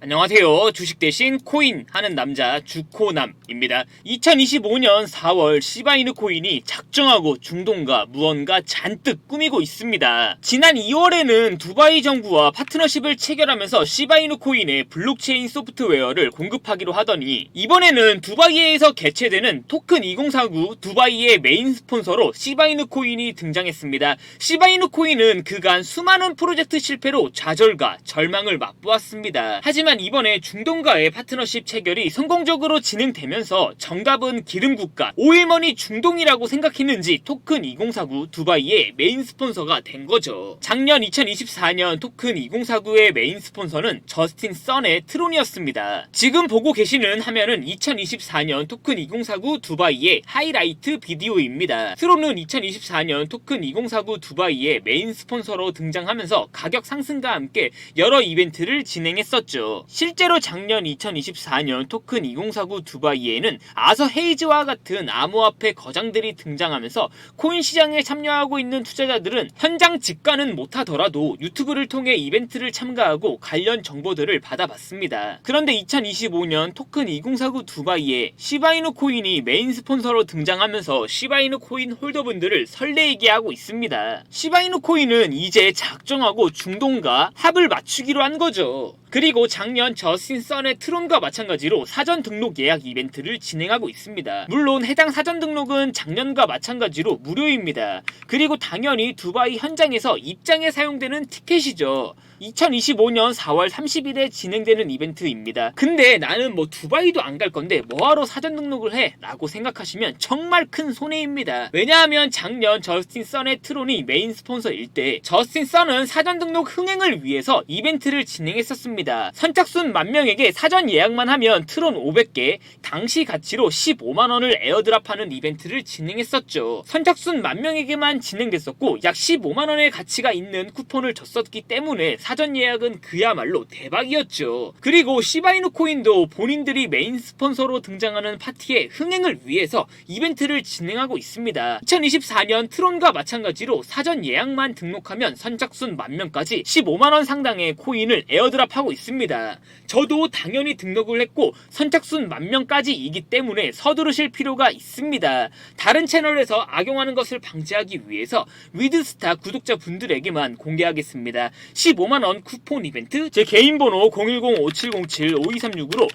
안녕하세요. 주식 대신 코인 하는 남자 주코남입니다. 2025년 4월 시바이누 코인이 작정하고 중동과 무언가 잔뜩 꾸미고 있습니다. 지난 2월에는 두바이 정부와 파트너십을 체결하면서 시바이누 코인의 블록체인 소프트웨어를 공급하기로 하더니 이번에는 두바이에서 개최되는 토큰 2049 두바이의 메인 스폰서로 시바이누 코인이 등장했습니다. 시바이누 코인은 그간 수많은 프로젝트 실패로 좌절과 절망을 맛보았습니다. 하지만 이번에 중동과의 파트너십 체결이 성공적으로 진행되면서 정답은 기름국가 오일머니 중동이라고 생각했는지 토큰 2049 두바이의 메인 스폰서가 된 거죠. 작년 2024년 토큰 2049의 메인 스폰서는 저스틴 썬의 트론이었습니다. 지금 보고 계시는 화면은 2024년 토큰 2049 두바이의 하이라이트 비디오입니다. 트론은 2024년 토큰 2049 두바이의 메인 스폰서로 등장하면서 가격 상승과 함께 여러 이벤트를 진행했었죠. 실제로 작년 2024년 토큰 2049 두바이에는 아서 헤이즈와 같은 암호화폐 거장들이 등장하면서 코인 시장에 참여하고 있는 투자자들은 현장 직관은 못하더라도 유튜브를 통해 이벤트를 참가하고 관련 정보들을 받아봤습니다. 그런데 2025년 토큰 2049 두바이에 시바이누 코인이 메인 스폰서로 등장하면서 시바이누 코인 홀더분들을 설레이게 하고 있습니다. 시바이누 코인은 이제 작정하고 중동과 합을 맞추기로 한 거죠. 그리고 작년 저스틴 썬의 트론과 마찬가지로 사전 등록 예약 이벤트를 진행하고 있습니다. 물론 해당 사전 등록은 작년과 마찬가지로 무료입니다. 그리고 당연히 두바이 현장에서 입장에 사용되는 티켓이죠. 2025년 4월 30일에 진행되는 이벤트입니다. 근데 나는 뭐 두바이도 안 갈 건데 뭐하러 사전 등록을 해? 라고 생각하시면 정말 큰 손해입니다. 왜냐하면 작년 저스틴 썬의 트론이 메인 스폰서일 때 저스틴 썬은 사전 등록 흥행을 위해서 이벤트를 진행했었습니다. 선착순 만 명에게 사전 예약만 하면 트론 500개, 당시 가치로 15만원을 에어드랍하는 이벤트를 진행했었죠. 선착순 만 명에게만 진행됐었고 약 15만원의 가치가 있는 쿠폰을 줬었기 때문에 사전 예약은 그야말로 대박이었죠. 그리고 시바이누 코인도 본인들이 메인 스폰서로 등장하는 파티의 흥행을 위해서 이벤트를 진행하고 있습니다. 2024년 트론과 마찬가지로 사전 예약만 등록하면 선착순 만 명까지 15만원 상당의 코인을 에어드랍하고 있습니다. 저도 당연히 등록을 했고 선착순 만 명까지이기 때문에 서두르실 필요가 있습니다. 다른 채널에서 악용하는 것을 방지하기 위해서 위드스타 구독자분들에게만 공개하겠습니다. 15만 원 쿠폰 이벤트 제 개인 번호 010-5707-5236으로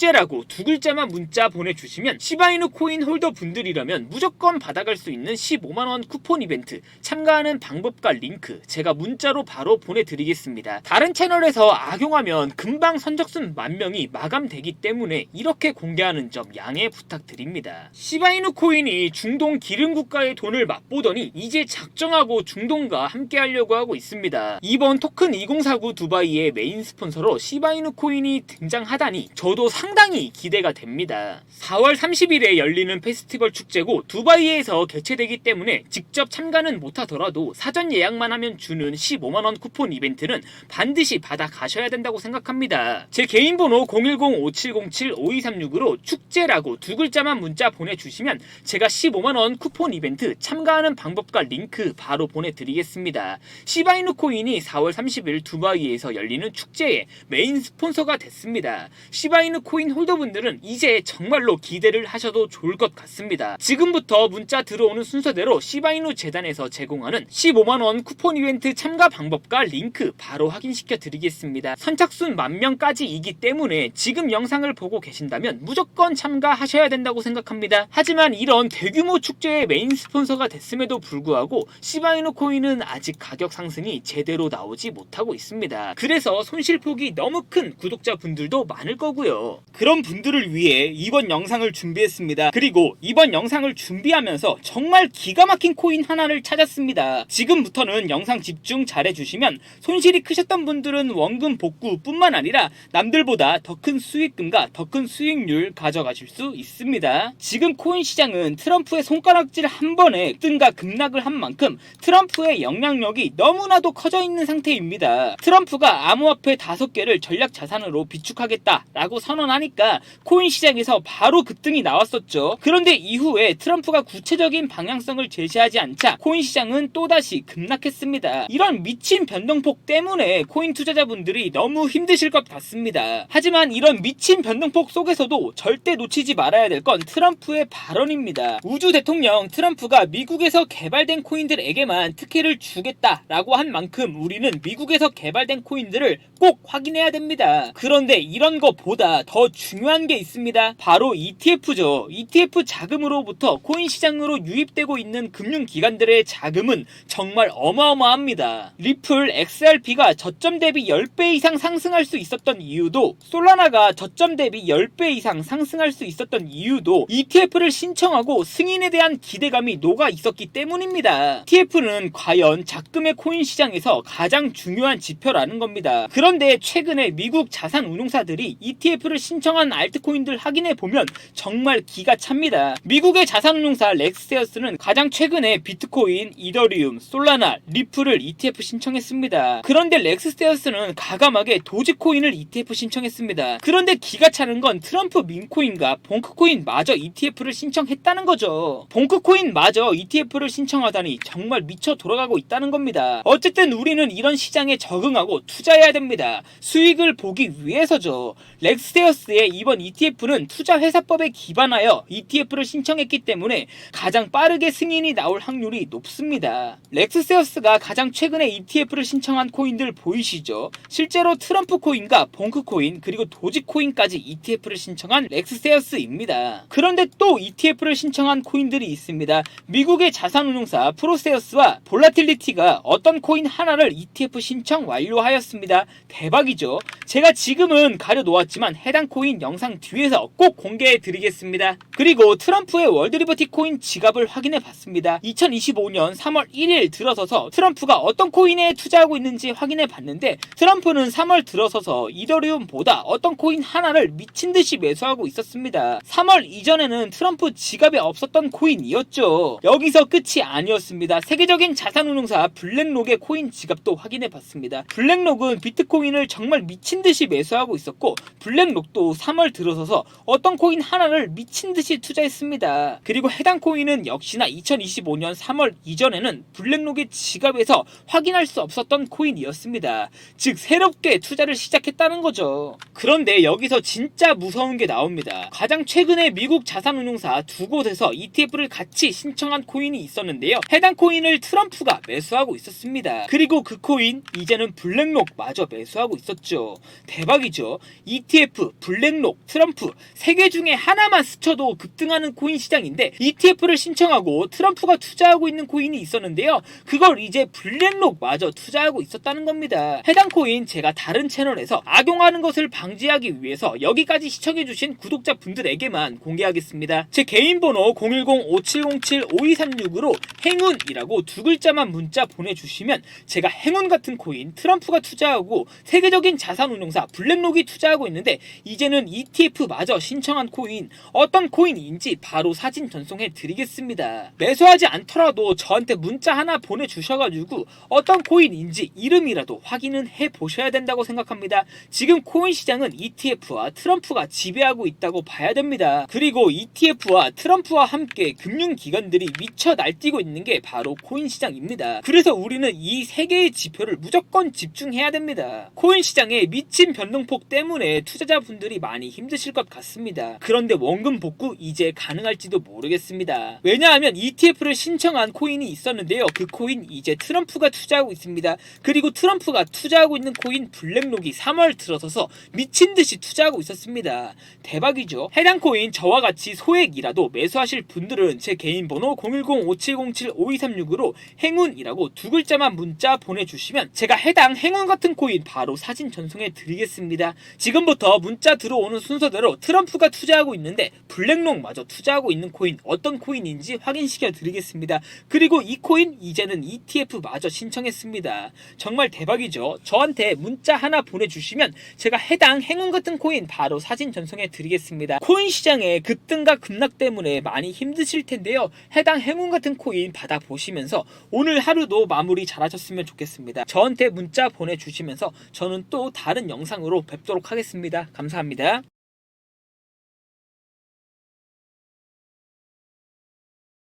축제라고 두 글자만 문자 보내주시면 시바이누 코인 홀더 분들이라면 무조건 받아갈 수 있는 15만원 쿠폰 이벤트 참가하는 방법과 링크 제가 문자로 바로 보내드리겠습니다. 다른 채널에서 악용하면 금방 선적순 만 명이 마감되기 때문에 이렇게 공개하는 점 양해 부탁드립니다. 시바이누 코인이 중동 기름 국가의 돈을 맛보더니 이제 작정하고 중동과 함께 하려고 하고 있습니다. 이번 토큰 2049 두바이의 메인 스폰서로 시바이누 코인이 등장하다니 저도 상 당히 기대가 됩니다. 4월 30일에 열리는 페스티벌 축제고 두바이에서 개최되기 때문에 직접 참가는 못하더라도 사전 예약만 하면 주는 15만원 쿠폰 이벤트는 반드시 받아 가셔야 된다고 생각합니다. 제 개인 번호 010-5707-5236으로 축제라고 두 글자만 문자 보내주시면 제가 15만원 쿠폰 이벤트 참가하는 방법과 링크 바로 보내드리겠습니다. 시바이누 코인이 4월 30일 두바이에서 열리는 축제의 메인 스폰서가 됐습니다. 시바이누 코인 홀더분들은 이제 정말로 기대를 하셔도 좋을 것 같습니다. 지금부터 문자 들어오는 순서대로 시바이누 재단에서 제공하는 15만원 쿠폰 이벤트 참가 방법과 링크 바로 확인시켜 드리겠습니다. 선착순 만 명까지이기 때문에 지금 영상을 보고 계신다면 무조건 참가하셔야 된다고 생각합니다. 하지만 이런 대규모 축제의 메인 스폰서가 됐음에도 불구하고 시바이누 코인은 아직 가격 상승이 제대로 나오지 못하고 있습니다. 그래서 손실폭이 너무 큰 구독자분들도 많을 거고요. 그런 분들을 위해 이번 영상을 준비했습니다. 그리고 이번 영상을 준비하면서 정말 기가 막힌 코인 하나를 찾았습니다. 지금부터는 영상 집중 잘 해주시면 손실이 크셨던 분들은 원금 복구뿐만 아니라 남들보다 더 큰 수익금과 더 큰 수익률 가져가실 수 있습니다. 지금 코인 시장은 트럼프의 손가락질 한 번에 등가 급락을 한 만큼 트럼프의 영향력이 너무나도 커져 있는 상태입니다. 트럼프가 암호화폐 5개를 전략 자산으로 비축하겠다라고 선언 하니까 코인 시장에서 바로 급등이 나왔었죠. 그런데 이후에 트럼프가 구체적인 방향성을 제시하지 않자 코인 시장은 또다시 급락했습니다. 이런 미친 변동폭 때문에 코인 투자자분들이 너무 힘드실 것 같습니다. 하지만 이런 미친 변동폭 속에서도 절대 놓치지 말아야 될 건 트럼프의 발언입니다. 우주 대통령 트럼프가 미국에서 개발된 코인들에게만 특혜를 주겠다라고 한 만큼 우리는 미국에서 개발된 코인들을 꼭 확인해야 됩니다. 그런데 이런 것보다 더 중요한 게 있습니다. 바로 ETF죠. ETF 자금으로부터 코인 시장으로 유입되고 있는 금융기관들의 자금은 정말 어마어마합니다. 리플 XRP가 저점 대비 10배 이상 상승할 수 있었던 이유도 솔라나가 저점 대비 10배 이상 상승할 수 있었던 이유도 ETF를 신청하고 승인에 대한 기대감이 녹아 있었기 때문입니다. ETF는 과연 작금의 코인 시장에서 가장 중요한 지표라는 겁니다. 그런데 최근에 미국 자산 운용사들이 ETF를 신청 한 알트코인들 확인해 보면 정말 기가 찹니다. 미국의 자산 운용사 렉스테어스는 가장 최근에 비트코인, 이더리움, 솔라나, 리플을 ETF 신청했습니다. 그런데 렉스테어스는 가감하게 도지코인을 ETF 신청했습니다. 그런데 기가 차는 건 트럼프 민코인과 봉크코인 마저 ETF를 신청했다는 거죠. 봉크코인 마저 ETF를 신청하다니 정말 미쳐 돌아가고 있다는 겁니다. 어쨌든 우리는 이런 시장에 적응하고 투자해야 됩니다. 수익을 보기 위해서죠. 렉스테어스 의 이번 ETF는 투자회사법에 기반하여 ETF를 신청했기 때문에 가장 빠르게 승인이 나올 확률이 높습니다. 렉스테어스가 가장 최근에 ETF를 신청한 코인들 보이시죠? 실제로 트럼프 코인과 봉크 코인 그리고 도지 코인까지 ETF를 신청한 렉스테어스입니다. 그런데 또 ETF를 신청한 코인들이 있습니다. 미국의 자산운용사 프로세어스와 볼라틸리티가 어떤 코인 하나를 ETF 신청 완료하였습니다. 대박이죠. 제가 지금은 가려 놓았지만 해당 코인 영상 뒤에서 꼭 공개해 드리겠습니다. 그리고 트럼프의 월드리버티 코인 지갑을 확인해 봤습니다. 2025년 3월 1일 들어서서 트럼프가 어떤 코인에 투자하고 있는지 확인해 봤는데 트럼프는 3월 들어서서 이더리움보다 어떤 코인 하나를 미친 듯이 매수하고 있었습니다. 3월 이전에는 트럼프 지갑에 없었던 코인이었죠. 여기서 끝이 아니었습니다. 세계적인 자산운용사 블랙록의 코인 지갑도 확인해 봤습니다. 블랙록은 비트코인을 정말 미친 듯이 매수하고 있었고 블랙록도 3월 들어서서 어떤 코인 하나를 미친 듯이 투자했습니다. 그리고 해당 코인은 역시나 2025년 3월 이전에는 블랙록의 지갑에서 확인할 수 없었던 코인이었습니다. 즉 새롭게 투자를 시작했다는 거죠. 그런데 여기서 진짜 무서운 게 나옵니다. 가장 최근에 미국 자산운용사 두 곳에서 ETF를 같이 신청한 코인이 있었는데요. 해당 코인을 트럼프가 매수하고 있었습니다. 그리고 그 코인 이제는 블랙록 마저 매수하고 있었죠. 대박이죠. ETF, 블랙 록, 트럼프 세 개 중에 하나만 스쳐도 급등하는 코인 시장인데 ETF를 신청하고 트럼프가 투자하고 있는 코인이 있었는데요. 그걸 이제 블랙록 마저 투자하고 있었다는 겁니다. 해당 코인 제가 다른 채널에서 악용하는 것을 방지하기 위해서 여기까지 시청해주신 구독자분들에게만 공개하겠습니다. 제 개인 번호 010-5707-5236으로 행운이라고 두 글자만 문자 보내주시면 제가 행운 같은 코인 트럼프가 투자하고 세계적인 자산운용사 블랙록이 투자하고 있는데 이 제는 ETF 마저 신청한 코인 어떤 코인인지 바로 사진 전송해 드리겠습니다. 매수하지 않더라도 저한테 문자 하나 보내주셔가지고 어떤 코인인지 이름이라도 확인은 해 보셔야 된다고 생각합니다. 지금 코인 시장은 ETF와 트럼프가 지배하고 있다고 봐야 됩니다. 그리고 ETF와 트럼프와 함께 금융기관들이 미쳐 날뛰고 있는 게 바로 코인 시장입니다. 그래서 우리는 이 세 개의 지표를 무조건 집중해야 됩니다. 코인 시장의 미친 변동폭 때문에 투자자분들이 많이 힘드실 것 같습니다. 그런데 원금 복구 이제 가능할지도 모르겠습니다. 왜냐하면 ETF를 신청한 코인이 있었는데요. 그 코인 이제 트럼프가 투자하고 있습니다. 그리고 트럼프가 투자하고 있는 코인 블랙록이 3월 들어서서 미친 듯이 투자하고 있었습니다. 대박이죠. 해당 코인 저와 같이 소액이라도 매수하실 분들은 제 개인 번호 010-5707-5236으로 행운이라고 두 글자만 문자 보내주시면 제가 해당 행운 같은 코인 바로 사진 전송해 드리겠습니다. 지금부터 문자 들어오는 순서대로 트럼프가 투자하고 있는데 블랙록마저 투자하고 있는 코인 어떤 코인인지 확인시켜 드리겠습니다. 그리고 이 코인 이제는 ETF 마저 신청했습니다. 정말 대박이죠. 저한테 문자 하나 보내주시면 제가 해당 행운 같은 코인 바로 사진 전송해 드리겠습니다. 코인 시장의 급등과 급락 때문에 많이 힘드실 텐데요. 해당 행운 같은 코인 받아보시면서 오늘 하루도 마무리 잘하셨으면 좋겠습니다. 저한테 문자 보내주시면서 저는 또 다른 영상으로 뵙도록 하겠습니다. 감사합니다.